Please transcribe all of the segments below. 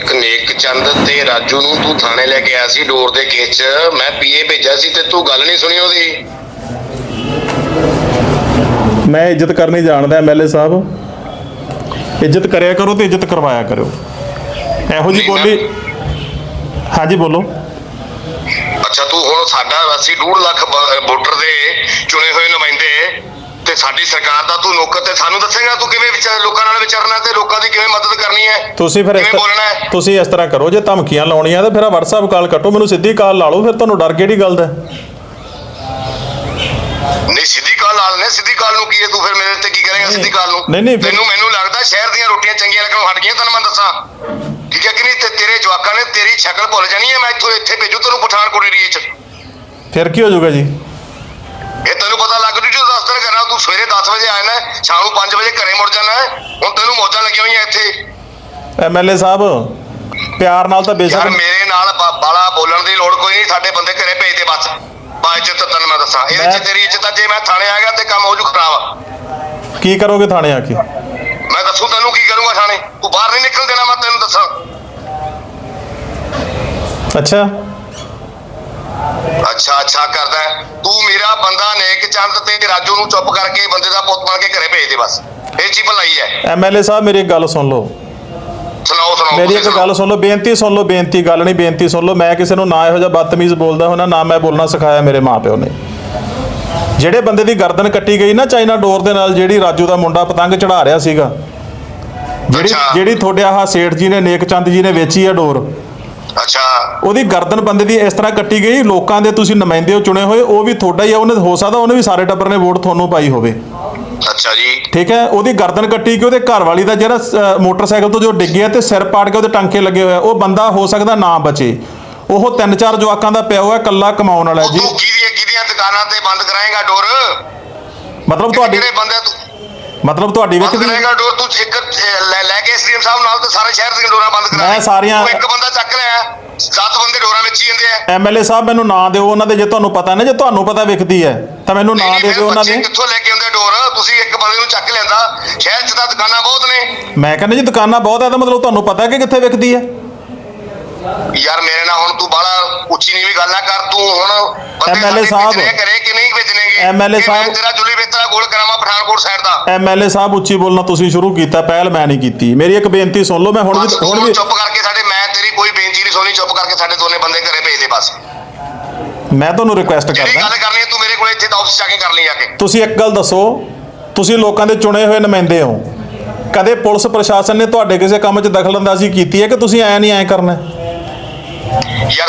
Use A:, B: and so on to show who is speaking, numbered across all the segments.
A: ਇੱਕ ਨੇਕ ਚੰਦ ਤੇ ਰਾਜੂ ਨੂੰ ਤੂੰ ਥਾਣੇ ਲੈ ਕੇ ਆਇਆ ਸੀ ਡੋਰ ਦੇ ਕੇਸ 'ਚ। ਮੈਂ ਪੀਏ ਭੇਜਿਆ ਸੀ ਤੇ ਤੂੰ ਗੱਲ ਨਹੀਂ ਸੁਣੀ ਉਹਦੀ।
B: ਮੈਂ ਇੱਜ਼ਤ ਕਰਨੀ ਜਾਣਦਾ ਐਮਐਲਏ ਸਾਹਿਬ। ਇੱਜ਼ਤ ਕਰਿਆ ਕਰੋ ਤੇ ਇੱਜ਼ਤ ਕਰਵਾਇਆ ਕਰੋ ਇਹੋ ਜੀ ਬੋਲੀ ਹਾਂਜੀ ਬੋਲੋ।
A: ਅੱਛਾ ਤੂੰ ਹੁਣ ਸਾਡਾ ਅਸੀਂ 2 ਲੱਖ ਬ- ਵੋਟਰ ਦੇ ਚੁਣੇ ਹੋਏ ਨੁਮਾਇੰਦੇ ਤੇ ਸਾਡੀ ਸਰਕਾਰ ਦਾ ਤੂੰ ਨੌਕਰ ਤੇ ਸਾਨੂੰ ਦੱਸੇਗਾ ਤੂੰ ਕਿਵੇਂ ਵਿਚਾਰ ਲੋਕਾਂ ਨਾਲ ਵਿਚਰਨਾ ਤੇ ਲੋਕਾਂ ਦੀ ਕਿਵੇਂ ਮਦਦ ਕਰਨੀ ਹੈ?
B: ਤੁਸੀਂ ਫਿਰ
A: ਕਿਵੇਂ ਬੋਲਣਾ ਹੈ?
B: ਤੁਸੀਂ ਇਸ ਤਰ੍ਹਾਂ ਕਰੋ ਜੇ ਧਮਕੀਆਂ ਲਾਉਣੀਆਂ ਤਾਂ ਫਿਰ WhatsApp ਕਾਲ ਕੱਟੋ ਮੈਨੂੰ ਸਿੱਧੀ ਕਾਲ ਲਾ ਲਓ ਫਿਰ ਤੁਹਾਨੂੰ ਡਰ ਕਿਹੜੀ ਗੱਲ ਦਾ?
A: ਨਹੀਂ ਸਿੱਧੀ ਕਾਲ ਲਾ ਲੈਣੇ ਸਿੱਧੀ ਕਾਲ ਨੂੰ ਕੀ ਹੈ ਤੂੰ ਫਿਰ ਮੇਰੇ ਤੇ ਕੀ ਕਰੇਗਾ ਸਿੱਧੀ ਕਾਲ ਨੂੰ?
B: ਨਹੀਂ, ਨਹੀਂ,
A: ਤੈਨੂੰ ਮੈਨੂੰ ਲੱਗਦਾ ਸ਼ਹਿਰ ਦੀਆਂ ਰੋਟੀਆਂ ਚੰਗੀਆਂ ਲੱਗਣੋਂ ਹਟ ਗਈਆਂ ਤੈਨੂੰ ਮੈਂ ਦੱਸਾਂ। ਠੀਕ ਹੈ ਕਿ ਨਹੀਂ? ਤੇ ਤੇਰੇ ਜਵਾਕਾਂ ਨੇ ਤੇਰੀ ਸ਼ਕਲ ਭੁੱਲ ਜਾਣੀ ਹੈ ਮੈਂ ਇੱਥੋਂ ਇੱਥੇ ਭੇਜੂ ਤੈਨੂੰ ਪਠਾਨਕੋਟ ਏਰੀਏ 'ਚ।
B: ਫਿਰ ਕੀ ਹੋ ਜਾਊਗਾ ਜੀ?
A: ਇਹ ਤੈਨੂੰ ਪਤਾ ਲੱਗ ਜੂ ਜੋ ਦਫ਼ਤਰ ਕਰਾਂ ਤੂੰ ਸਵੇਰੇ 10 ਵਜੇ ਆਇਆ ਨਾ ਸ਼ਾਮ ਨੂੰ 5 ਵਜੇ ਘਰੇ ਮੁੜ ਜਾਣਾ। ਹੈ। ਹੁਣ ਤੈਨੂੰ ਮੌਜਾਂ ਲੱਗੀਆਂ ਹੋਈਆਂ ਇੱਥੇ।
B: ਐਮਐਲਏ ਸਾਹਿਬ ਪਿਆਰ ਨਾਲ ਤਾਂ
A: ਯਾਰ
B: ਬੇਸ਼ੱਕ
A: ਮੇਰੇ ਨਾਲ ਬਾ- ਬਾਲਾ ਬੋਲਣ ਦੀ ਲੋੜ ਕੋਈ ਨਹੀਂ ਸਾਡੇ ਬੰਦੇ ਘਰੇ ਭੇਜ ਦੇ ਬਸ। ਬਾ ਇੱਜ਼ਤ ਤੈਨੂੰ ਮੈਂ ਦੱਸਾਂ। ਇਹਦੇ
B: ਮੈਂ-
A: ਚ ਤੇਰੀ ਇੱਜ਼ਤ ਆ ਜੇ ਮੈਂ ਥਾਣੇ ਆ ਗਿਆ ਤੇ ਕੰਮ ਹੋ ਜੂ ਖਰਾਬ।
B: ਕੀ ਕਰੋਗੇ ਥਾਣੇ ਆ ਕੇ?
A: ਮੈਂ ਦੱਸੂ ਤੈਨੂੰ ਕੀ ਕਰੂੰਗਾ ਥਾਣੇ। ਤੂੰ ਬਾਹਰ ਨਹੀਂ ਨਿਕਲ ਦੇਣਾ ਮੈਂ ਤੈਨੂੰ ਦੱਸਾਂ।
B: ਅੱਛਾ।
A: ਅੱਛਾ ਅੱਛਾ ਕਰਦਾ ਹੈ। ਤੂੰ ਮੇਰਾ ਬੰਦਾ ਨੇਕ ਚੰਦ ਤੇ ਰਾਜੂ ਨੂੰ ਚੁੱਪ ਕਰਕੇ ਬੰਦੇ ਦਾ ਪੁੱਤ ਬਣ ਕੇ ਘਰੇ ਭੇਜ ਦੇ ਬਸ। ਇਹ ਚੀ ਭਲਾਈ ਹੈ।
B: ਐਮਐਲਏ ਸਾਹਿਬ ਮੇਰੀ ਇੱਕ ਗੱਲ ਸੁਣ ਲਓ।
A: ਸੁਣਾਓ ਸੁਣਾਓ
B: ਮੇਰੀ
A: ਤੁਸੀਂ
B: ਇੱਕ ਗੱਲ ਸੁਣ ਲਓ ਬੇਨਤੀ ਸੁਣ ਲਓ ਬੇਨਤੀ ਗੱਲ ਨਹੀਂ ਬੇਨਤੀ ਸੁਣ ਲਓ। ਮੈਂ ਕਿਸੇ ਨੂੰ ਨਾ ਇਹੋ ਜਿਹਾ ਬਦਤਮੀਜ਼ ਬੋਲਦਾ ਹੋਣਾ ਨਾ ਮੈਂ ਬੋਲਣਾ ਸਿਖਾਇਆ ਮੇਰੇ ਮਾਪਿਓ ਨੇ। ਜਿਹੜੇ ਬੰਦੇ ਦੀ ਗਰਦਨ ਕੱਟੀ ਗਈ ਨਾ ਚਾਈਨਾ ਡੋਰ ਦੇ ਨਾਲ ਜਿਹੜੀ ਰਾਜੂ ਦਾ ਮੁੰਡਾ ਪਤੰਗ ਚੜਾ ਰਿਹਾ ਸੀਗਾ ਜਿਹੜੀ
A: ਅੱਛਾ।
B: ਜਿਹੜੀ ਤੁਹਾਡੇ ਆਹ ਸੇਠ ਜੀ ਨੇ ਨੇਕ ਚੰਦ ਜੀ ਨੇ ਵੇਚੀ ਆ ਡੋਰ
A: ਅੱਛਾ।
B: ਉਹਦੀ ਗਰਦਨ ਬੰਦੇ ਦੀ ਇਸ ਤਰ੍ਹਾਂ ਕੱਟੀ ਗਈ ਲੋਕਾਂ ਦੇ ਤੁਸੀਂ ਨੁਮਾਇੰਦੇ ਹੋ ਚੁਣੇ ਹੋਏ ਉਹ ਵੀ ਤੁਹਾਡਾ ਹੀ ਆ ਉਹਨੇ ਹੋ ਸਕਦਾ ਉਹਨੇ ਵੀ ਸਾਰੇ ਟੱਬਰ ਨੇ ਵੋਟ ਤੁਹਾਨੂੰ ਪਾਈ ਹੋਵੇ।
A: ਅੱਛਾ ਜੀ।
B: ਠੀਕ ਹੈ ਉਹਦੀ ਗਰਦਨ ਕੱਟੀ ਕਿ ਉਹਦੇ ਘਰ ਵਾਲੀ ਦਾ ਜਿਹੜਾ ਮੋਟਰਸਾਈਕਲ ਤੋਂ ਜੋ ਡਿੱਗਿਆ ਤੇ ਸਿਰ ਪਾੜ ਕੇ ਉਹਦੇ ਟਾਂਕੇ ਲੱਗੇ ਹੋਏ ਉਹ ਬੰਦਾ ਹੋ ਸਕਦਾ ਨਾ ਬਚੇ। ਉਹ ਤਿੰਨ ਚਾਰ ਜਵਾਕਾਂ ਦਾ ਪਿਆ ਹੋਇਆ ਕੱਲਾ ਕਮਾਉਣ ਵਾਲਾ ਜੀ।
A: ਕਿਹਦੀਆਂ ਕਿਹਦੀਆਂ ਦੁਕਾਨਾਂ ਤੇ ਬੰਦ ਕਰਾਏਗਾ ਡੋਰ?
B: ਮਤਲਬ ਤੁਹਾਡੀ
A: ਕਿਹੜੇ ਬੰਦੇ
B: ਮਤਲਬ ਤੁਹਾਡੀ ਵਿੱਚ
A: ਬੰਦ
B: ਵੀ
A: ਕਰੇਗਾ ਡੋਰ ਤੂੰ ਇੱਕ ਅਹ, ਲੈ ਲੈ ਕੇ ਐਸਡੀਐਮ ਸਾਹਿਬ ਨਾਲ ਤੇ ਸਾਰੇ ਸ਼ਹਿਰ ਦੀਆਂ ਡੋਰਾਂ ਬੰਦ ਕਰਾ
B: ਮੈਂ। ਸਾਰੀਆਂ-
A: ਤੂੰ ਇੱਕ ਬੰਦਾ ਚੱਕ ਲਿਆ ਸੱਤ ਬੰਦੇ ਡੋਰਾਂ ਵਿੱਚ ਹੀ ਜਾਂਦੇ ਆ।
B: ਐਮਐਲਏ ਸਾਹਿਬ ਮੈਨੂੰ ਨਾਂ ਦਿਓ ਉਹਨਾਂ ਦੇ ਜੇ ਤੁਹਾਨੂੰ ਪਤਾ ਨਾ ਜੇ ਤੁਹਾਨੂੰ ਪਤਾ ਵਿਕਦੀ ਹੈ ਤਾਂ ਮੈਨੂੰ ਨਾਂ
A: ਨਹੀਂ,
B: ਦੇ ਦਿਓ ਉਹਨਾਂ
A: ਬੱਚੇ
B: ਦੇ।
A: ਕਿੱਥੋਂ ਲੈ ਕੇ ਆਉਂਦੇ ਡੋਰ? ਤੁਸੀਂ ਇੱਕ ਬੰਦੇ ਨੂੰ ਚੱਕ ਲੈਂਦਾ ਸ਼ਹਿਰ 'ਚ ਤਾਂ ਦੁਕਾਨਾਂ ਬਹੁਤ ਨੇ।
B: ਮੈਂ ਕਹਿੰਦਾ ਜੀ ਦੁਕਾਨਾਂ ਬਹੁਤ ਹੈ ਤਾਂ ਮਤਲਬ ਤੁਹਾਨੂੰ ਪਤਾ ਕਿ ਕਿੱਥੇ ਵਿਕਦੀ ਹੈ?
A: ਯਾਰ ਮੇਰੇ ਨਾਲ ਹੁਣ ਤੂੰ ਬਾਲਾ ਉੱਚੀ ਨੀਵੀਂ ਗੱਲ ਨਾ ਕਰ ਤੂੰ ਹੁਣ ਬੰਦੇ
B: MLA
A: ਸਾਡੇ
B: ਸਾਹਿਬ।
A: ਭੇਜਣੇ ਕਰੇ ਕਿ ਨਹੀਂ ਭੇਜਣੇਗੇ
B: MLA
A: ਕਿ ਮੈਂ
B: ਸਾਹਿਬ।
A: ਤੇਰਾ ਜੁਲੀ ਵੇਤਰਾ ਗੋਲ ਕਰਾਵਾਂ ਪਠਾਨਕੋਟ ਸਾਈਡ ਦਾ
B: ਐਮਐਲਏ ਸਾਹਿਬ ਉੱਚੀ ਬੋਲਣਾ ਤੁਸੀਂ ਸ਼ੁਰੂ ਕੀਤਾ ਪਹਿਲ ਮੈਂ ਨਹੀਂ ਕੀਤੀ ਮੇਰੀ ਇੱਕ ਬੇਨਤੀ ਸੁਣ ਲਓ ਮੈਂ ਹੁਣ ਵੀ ਹੁਣ ਵੀ
A: ਚੁੱਪ ਕਰਕੇ ਸਾਡੇ ਮੈਂ ਤੇਰੀ ਕੋਈ ਬੇਨਤੀ ਨਹੀਂ ਸੁਣੀ ਚੁੱਪ ਕਰਕੇ ਸਾਡੇ ਦੋਨੇ ਬੰਦੇ ਘਰੇ ਭੇਜ ਦੇ ਬਸ
B: ਮੈਂ ਤੁਹਾਨੂੰ ਰਿਕੁਐਸਟ
A: ਜਿਹੜੀ
B: ਕਰਦਾ
A: ਗੱਲ ਕਰਨੀ ਹੈ ਤੂੰ ਮੇਰੇ ਕੋਲ ਇੱਥੇ ਤਾਂ ਆਫਿਸ ਜਾ ਕੇ ਕਰ ਲਈ ਜਾ ਕੇ
B: ਤੁਸੀਂ ਇੱਕ ਗੱਲ ਦੱਸੋ ਤੁਸੀਂ ਲੋਕਾਂ ਦੇ ਚੁਣੇ ਹੋਏ ਨੁਮਾਇੰਦੇ ਹੋ ਕਦੇ ਪੁਲਿਸ ਪ੍ਰਸ਼ਾਸਨ ਨੇ ਤੁਹਾਡੇ ਕਿਸੇ ਕੰਮ 'ਚ ਦਖਲਅੰਦਾਜ਼ੀ ਕੀਤੀ ਹੈ ਕਿ ਤੁਸੀਂ ਐ ਨਹੀਂ ਐ ਕਰਨਾ ਹੈ?
A: ਯਾਰ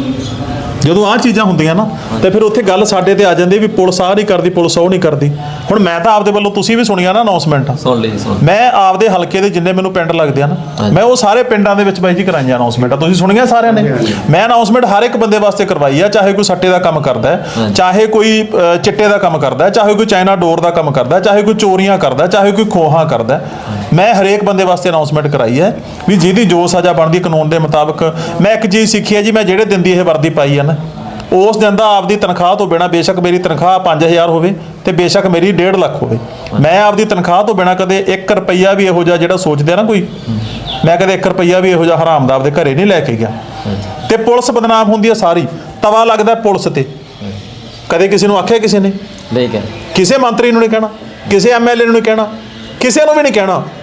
B: ਜਦੋਂ ਆਹ ਚੀਜ਼ਾਂ ਹੁੰਦੀਆਂ ਨਾ ਤੇ ਫਿਰ ਉੱਥੇ ਗੱਲ ਸਾਡੇ ਤੇ ਆ ਜਾਂਦੀ ਵੀ ਪੁਲਿਸ ਆਹ ਨਹੀਂ ਕਰਦੀ ਪੁਲਿਸ ਉਹ ਨਹੀਂ ਕਰਦੀ। ਹੁਣ ਮੈਂ ਤਾਂ ਆਪਦੇ ਵੱਲੋਂ ਤੁਸੀਂ ਵੀ ਸੁਣੀਆਂ ਨਾ ਅਨਾਉਂਸਮੈਂਟ
C: ਸੁਣ ਲਈ ਸੁਣ
B: ਮੈਂ ਆਪਦੇ ਹਲਕੇ ਦੇ ਜਿੰਨੇ ਮੈਨੂੰ ਪਿੰਡ ਲੱਗਦੇ ਆ ਨਾ। ਮੈਂ ਉਹ ਸਾਰੇ ਪਿੰਡਾਂ ਦੇ ਵਿੱਚ ਬਾਈ ਜੀ ਕਰਾਈਆਂ ਅਨਾਉਂਸਮੈਂਟਾਂ ਤੁਸੀਂ ਸੁਣੀਆਂ ਸਾਰਿਆਂ ਨੇ? ਮੈਂ ਅਨਾਉਂਸਮੈਂਟ ਹਰ ਇੱਕ ਬੰਦੇ ਵਾਸਤੇ ਕਰਵਾਈ ਆ ਚਾਹੇ ਕੋਈ ਸੱਟੇ ਦਾ ਕੰਮ ਕਰਦਾ ਹੈ। ਚਾਹੇ ਕੋਈ ਅ, ਚਿੱਟੇ ਦਾ ਕੰਮ ਕਰਦਾ ਹੈ ਚਾਹੇ ਕੋਈ ਚਾਈਨਾ ਡੋਰ ਦਾ ਕੰਮ ਕਰਦਾ ਹੈ ਚਾਹੇ ਕੋਈ ਚੋਰੀਆਂ ਕਰਦਾ ਹੈ ਚਾਹੇ ਕੋਈ ਖੋਹਾਂ ਕਰਦਾ ਹੈ। ਮੈਂ ਹਰੇਕ ਬੰਦੇ ਵਾਸਤੇ ਅਨਾਉਂਸਮੈਂਟ ਕਰਾਈ ਹੈ ਵੀ ਜਿਹਦੀ ਜੋ ਸਜ਼ਾ ਬਣਦੀ ਕਾਨੂੰਨ ਦੇ ਮੁਤਾਬਕ ਮੈਂ ਇੱਕ ਚੀਜ਼ ਸਿੱਖੀ ਹੈ ਜੀ ਮੈਂ ਜਿਹੜੇ ਦਿਨ ਦੀ ਇਹ ਵਰਦੀ ਪਾਈ ਹੈ ਨਾ ਉਸ ਦਿਨ ਦਾ ਆਪਦੀ ਤਨਖਾਹ ਤੋਂ ਬਿਨਾ ਬੇਸ਼ੱਕ ਮੇਰੀ ਤਨਖਾਹ 5000 ਹੋਵੇ ਤੇ ਬੇਸ਼ੱਕ ਮੇਰੀ 1.5 ਲੱਖ ਹੋਵੇ। ਮੈਂ ਆਪਦੀ ਤਨਖਾਹ ਤੋਂ ਬਿਨਾ ਕਦੇ 1 ਰੁਪਈਆ ਵੀ ਇਹੋ ਜਿਹਾ ਜਿਹੜਾ ਸੋਚਦੇ ਆ ਨਾ ਕੋਈ ਮੈਂ ਕਦੇ 1 ਰੁਪਈਆ ਵੀ ਇਹੋ ਜਿਹਾ ਹਰਾਮ ਦਾ ਆਪਦੇ ਘਰੇ ਨਹੀਂ ਲੈ ਕੇ ਗਿਆ। ਤੇ ਪੁਲਿਸ ਬਦਨਾਮ ਹੁੰਦੀ ਹੈ ਸਾਰੀ। ਤਵਾ ਲੱਗਦਾ ਪੁਲਿਸ ਤੇ। ਕਦੇ ਕਿਸੇ ਨੂੰ ਆਖਿਆ ਕਿਸੇ ਨੇ?
C: ਠੀਕ ਹੈ
B: ਕਿਸੇ ਮੰਤਰੀ ਨੂੰ ਨਹੀਂ ਕਹਿਣਾ ਕਿਸੇ ਐਮਐਲਏ ਨੂੰ ਨਹੀਂ ਕਹਿਣਾ ਕਿਸੇ ਨੂੰ ਵੀ ਨਹੀਂ ਕਹਿਣਾ।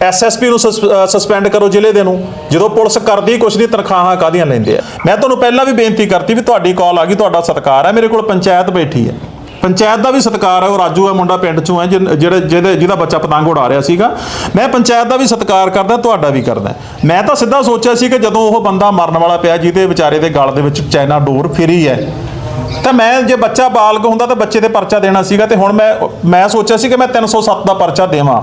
B: ਐਸਐਸਪੀ ਨੂੰ ਸਸਪੈਂਡ ਕਰੋ ਜ਼ਿਲ੍ਹੇ ਦੇ ਨੂੰ, ਜਦੋਂ ਪੁਲਿਸ ਕਰਦੀ ਕੁਛ ਦੀ ਤਨਖਾਹਾਂ ਕਾਦੀਆਂ ਲੈਂਦੇ ਆ? ਮੈਂ ਤੁਹਾਨੂੰ ਪਹਿਲਾਂ ਵੀ ਬੇਨਤੀ ਕਰਤੀ ਵੀ ਤੁਹਾਡੀ ਕਾਲ ਆ ਗਈ, ਤੁਹਾਡਾ ਸਤਿਕਾਰ ਹੈ ਮੇਰੇ ਕੋਲ ਪੰਚਾਇਤ ਬੈਠੀ ਹੈ ਪੰਚਾਇਤ ਦਾ ਵੀ ਸਤਿਕਾਰ ਹੈ ਉਹ ਰਾਜੂ ਹੈ ਮੁੰਡਾ ਪਿੰਡ ਚੋਂ ਹੈ ਜਿਨ- ਜਿਹੜੇ, ਜਿਹਦੇ, ਜਿਹਦਾ ਬੱਚਾ ਪਤੰਗ ਉਡਾ ਰਿਹਾ ਸੀਗਾ। ਮੈਂ ਪੰਚਾਇਤ ਦਾ ਵੀ ਸਤਿਕਾਰ ਕਰਦਾ, ਤੁਹਾਡਾ ਵੀ ਕਰਦਾ। ਮੈਂ ਤਾਂ ਸਿੱਧਾ ਸੋਚਿਆ ਸੀ ਕਿ ਜਦੋਂ ਉਹ ਬੰਦਾ ਮਰਨ ਵਾਲਾ ਪਿਆ, ਜਿਹਦੇ ਵਿਚਾਰੇ ਦੇ ਗਲ ਦੇ ਵਿੱਚ ਚਾਈਨਾ ਡੋਰ ਫਿਰੀ ਹੈ ਤਾਂ ਮੈਂ ਜੇ ਬੱਚਾ ਬਾਲਗ ਹੁੰਦਾ ਤਾਂ ਬੱਚੇ ਤੇ ਪਰਚਾ ਦੇਣਾ ਸੀਗਾ, ਤੇ ਹੁਣ ਮੈਂ ਮੈਂ ਸੋਚਿਆ ਸੀ ਕਿ ਮੈਂ 307 ਦਾ ਪਰਚਾ ਦੇਵਾਂ।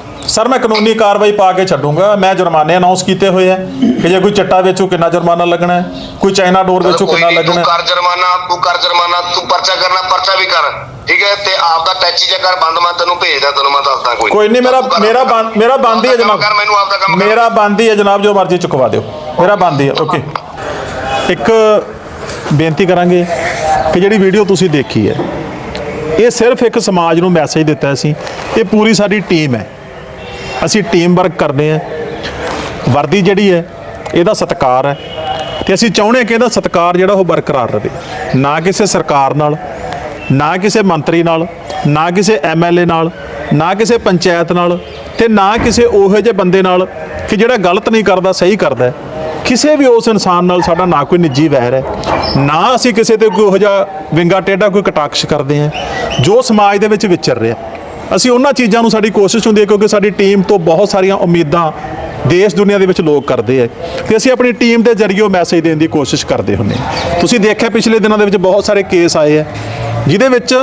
B: ਸਰ ਮੈਂ ਕਾਨੂੰਨੀ ਕਾਰਵਾਈ ਪਾ ਕੇ ਛੱਡੂੰਗਾ। ਮੈਂ ਜੁਰਮਾਨੇ ਅਨਾਉਂਸ ਕੀਤੇ ਹੋਏ ਆ ਕਿ ਜੇ ਕੋਈ ਚਿੱਟਾ ਵੇਚੂ ਕਿੰਨਾ ਜੁਰਮਾਨਾ ਲੱਗਣਾ ਹੈ? ਕੋਈ ਚਾਈਨਾ ਡੋਰ ਵੇਚੂ ਕਿੰਨਾ ਲੱਗਣਾ
A: ਤੂੰ ਕਰ ਜੁਰਮਾਨਾ ਤੂੰ ਕਰ ਜੁਰਮਾਨਾ ਤੂੰ ਪਰਚਾ ਕਰਨਾ ਪਰਚਾ ਵੀ ਕਰ ਠੀਕ ਹੈ? ਤੇ ਆਪ ਦਾ ਟੈਚੀ ਜੇ ਕਰ ਬੰਦ ਮੈਂ ਤੈਨੂੰ ਭੇਜਦਾ ਤੈਨੂੰ ਮੈਂ ਦੱਸਦਾ ਕੋਈ
B: ਕੋਈ ਨਹੀਂ ਮੇਰਾ ਮੇਰਾ ਮੇਰਾ ਬੰਦ ਹੀ ਹੈ ਜਨਾਬ।
A: ਕੰਮ
B: ਮੇਰਾ ਬੰਦ ਹੀ ਹੈ ਜਨਾਬ ਜੋ ਮਰਜ਼ੀ ਚੁਕਵਾ ਦਿਓ। ਮੇਰਾ ਬੰਦ ਹੀ ਹੈ ਓਕੇ। ਇੱਕ ਬੇਨਤੀ ਕਰਾਂਗੇ ਕਿ ਜਿਹੜੀ ਵੀਡੀਓ ਤੁਸੀਂ ਦੇਖੀ ਹੈ ਇਹ ਸਿਰਫ ਇੱਕ ਸਮਾਜ ਨੂੰ ਮੈਸੇਜ ਦਿੱਤਾ ਸੀ। ਇਹ ਪੂਰੀ ਸਾਡੀ ਟੀਮ ਹੈ। ਅਸੀਂ ਟੀਮ ਵਰਕ ਕਰਦੇ ਹਾਂ। ਵਰਦੀ ਜਿਹੜੀ ਹੈ, ਇਹਦਾ ਸਤਿਕਾਰ ਹੈ। ਤੇ ਅਸੀਂ ਚਾਹੁੰਦੇ ਹਾਂ ਕਿ ਇਹਦਾ ਸਤਿਕਾਰ ਜਿਹੜਾ ਉਹ ਬਰਕਰਾਰ ਰਹੇ। ਨਾ ਕਿਸੇ ਸਰਕਾਰ ਨਾਲ, ਨਾ ਕਿਸੇ ਮੰਤਰੀ ਨਾਲ, ਨਾ ਕਿਸੇ ਐਮਐਲਏ ਨਾਲ, ਨਾ ਕਿਸੇ ਪੰਚਾਇਤ ਨਾਲ ਤੇ ਨਾ ਕਿਸੇ ਉਹੋ ਜਿਹੇ ਬੰਦੇ ਨਾਲ ਕਿ ਜਿਹੜਾ ਗਲਤ ਨਹੀਂ ਕਰਦਾ, ਸਹੀ ਕਰਦਾ ਕਿਸੇ ਵੀ ਉਸ ਇਨਸਾਨ ਨਾਲ ਸਾਡਾ ਨਾ ਕੋਈ ਨਿੱਜੀ ਵੈਰ ਹੈ। ਨਾ ਅਸੀਂ ਕਿਸੇ ਤੇ ਕੋਈ ਉਹੋ ਜਿਹਾ ਵਿੰਗਾ ਟੇਢਾ, ਕੋਈ ਕਟਾਕਸ਼ ਕਰਦੇ ਹਾਂ। ਜੋ ਸਮਾਜ ਦੇ ਵਿੱਚ ਵਿਚਰ ਰਿਹਾ। ਅਸੀਂ ਉਹਨਾਂ ਚੀਜ਼ਾਂ ਨੂੰ ਸਾਡੀ ਕੋਸ਼ਿਸ਼ ਹੁੰਦੀ ਹੈ ਕਿਉਂਕਿ ਸਾਡੀ ਟੀਮ ਤੋਂ ਬਹੁਤ ਸਾਰੀਆਂ ਉਮੀਦਾਂ ਦੇਸ਼ ਦੁਨੀਆ ਦੇ ਵਿੱਚ ਲੋਕ ਕਰਦੇ ਆ। ਤੇ ਅਸੀਂ ਆਪਣੀ ਟੀਮ ਦੇ ਜ਼ਰੀਏ ਮੈਸੇਜ ਦੇਣ ਦੀ ਕੋਸ਼ਿਸ਼ ਕਰਦੇ ਹੁੰਨੇ ਹਾਂ। ਤੁਸੀਂ ਦੇਖਿਆ ਪਿਛਲੇ ਦਿਨਾਂ ਦੇ ਵਿੱਚ ਬਹੁਤ ਸਾਰੇ ਕੇਸ ਆਏ ਆ, ਜਿਹਦੇ ਵਿੱਚ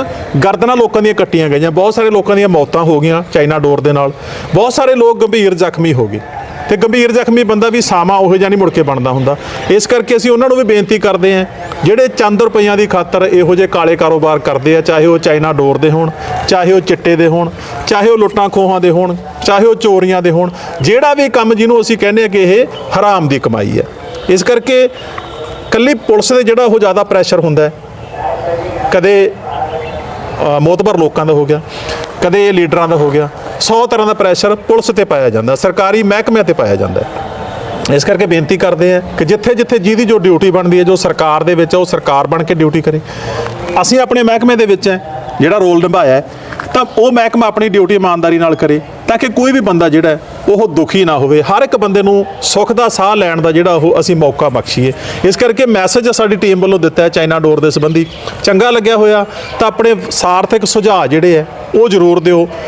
B: ਗਰਦਨਾਂ ਲੋਕਾਂ ਦੀਆਂ ਕੱਟੀਆਂ ਗਈਆਂ, ਬਹੁਤ ਸਾਰੇ ਲੋਕਾਂ ਦੀਆਂ ਮੌਤਾਂ ਹੋ ਗਈਆਂ ਚਾਈਨਾ ਡੋਰ ਦੇ ਨਾਲ। ਬਹੁਤ ਸਾਰੇ ਲੋਕ ਗੰਭੀਰ ਜ਼ਖਮੀ ਹੋ ਗਏ। ਤੇ ਗੰਭੀਰ ਜ਼ਖਮੀ ਬੰਦਾ ਵੀ ਸਾਮਾ ਉਹ ਜਿਹਾ ਨਹੀਂ ਮੁੜ ਕੇ ਬਣਦਾ ਹੁੰਦਾ। ਇਸ ਕਰਕੇ ਅਸੀਂ ਉਹਨਾਂ ਨੂੰ ਵੀ ਬੇਨਤੀ ਕਰਦੇ ਹਾਂ ਜਿਹੜੇ ਚੰਦ ਰੁਪਈਆਂ ਦੀ ਖਾਤਰ ਇਹੋ ਜਿਹੇ ਕਾਲੇ ਕਾਰੋਬਾਰ ਕਰਦੇ ਆ ਚਾਹੇ ਉਹ ਚਾਈਨਾ ਡੋਰ ਦੇ ਹੋਣ ਚਾਹੇ ਉਹ ਚਿੱਟੇ ਦੇ ਹੋਣ ਚਾਹੇ ਉਹ ਲੁੱਟਾਂ ਖੋਹਾਂ ਦੇ ਹੋਣ ਚਾਹੇ ਉਹ ਚੋਰੀਆਂ ਦੇ ਹੋਣ ਜਿਹੜਾ ਵੀ ਕੰਮ ਜਿਹਨੂੰ ਅਸੀਂ ਕਹਿੰਦੇ ਆ ਕਿ ਇਹ ਹਰਾਮ ਦੀ ਕਮਾਈ ਹੈ। ਇਸ ਕਰਕੇ ਕੱਲੀ ਪੁਲਿਸ ਦੇ ਜਿਹੜਾ ਉਹ ਜ਼ਿਆਦਾ ਪ੍ਰੈਸ਼ਰ ਹੁੰਦਾ ਹੈ ਕਦੇ ਅ, ਮੋਤਬਰ ਲੋਕਾਂ ਦਾ ਹੋ ਗਿਆ ਕਦੇ ਇਹ ਲੀਡਰਾਂ ਦਾ ਹੋ ਗਿਆ। 100 ਤਰ੍ਹਾਂ ਦਾ ਪ੍ਰੈਸ਼ਰ ਪੁਲਿਸ ਤੇ ਪਾਇਆ ਜਾਂਦਾ, ਸਰਕਾਰੀ ਮਹਿਕਮਿਆਂ ਤੇ ਪਾਇਆ ਜਾਂਦਾ ਇਸ ਕਰਕੇ ਬੇਨਤੀ ਕਰਦੇ ਆ ਕਿ ਜਿੱਥੇ ਜਿੱਥੇ ਜਿਹਦੀ ਜੋ ਡਿਊਟੀ ਬਣਦੀ ਹੈ, ਜੋ ਸਰਕਾਰ ਦੇ ਵਿੱਚ ਹੈ ਉਹ ਸਰਕਾਰ ਬਣ ਕੇ ਡਿਊਟੀ ਕਰੇ। ਅਸੀਂ ਆਪਣੇ ਮਹਿਕਮੇ ਦੇ ਵਿੱਚ ਹੈ। ਜਿਹੜਾ ਰੋਲ ਨਿਭਾਇਆ ਤਾਂ ਉਹ ਮਹਿਕਮਾ ਆਪਣੀ ਡਿਊਟੀ ਇਮਾਨਦਾਰੀ ਨਾਲ ਕਰੇ ਤਾਂ ਕਿ ਕੋਈ ਵੀ ਬੰਦਾ ਜਿਹੜਾ ਉਹ ਦੁਖੀ ਨਾ ਹੋਵੇ। ਹਰ ਇੱਕ ਬੰਦੇ ਨੂੰ ਸੁੱਖ ਦਾ ਸਾਹ ਲੈਣ ਦਾ ਜਿਹੜਾ ਉਹ ਅਸੀਂ ਮੌਕਾ ਬਖਸ਼ੀਏ। ਇਸ ਕਰਕੇ ਮੈਸੇਜ ਸਾਡੀ ਟੀਮ ਵੱਲੋਂ ਦਿੱਤਾ ਹੈ ਚਾਈਨਾ ਡੋਰ ਦੇ ਸੰਬੰਧੀ। ਚੰਗਾ ਲੱਗਿਆ ਹੋਇਆ ਤਾਂ ਆਪਣੇ ਸਾਰਥਕ ਸੁਝਾਅ ਜਿਹੜੇ ਹੈ, ਉਹ ਜ਼ਰੂਰ ਦਿਓ।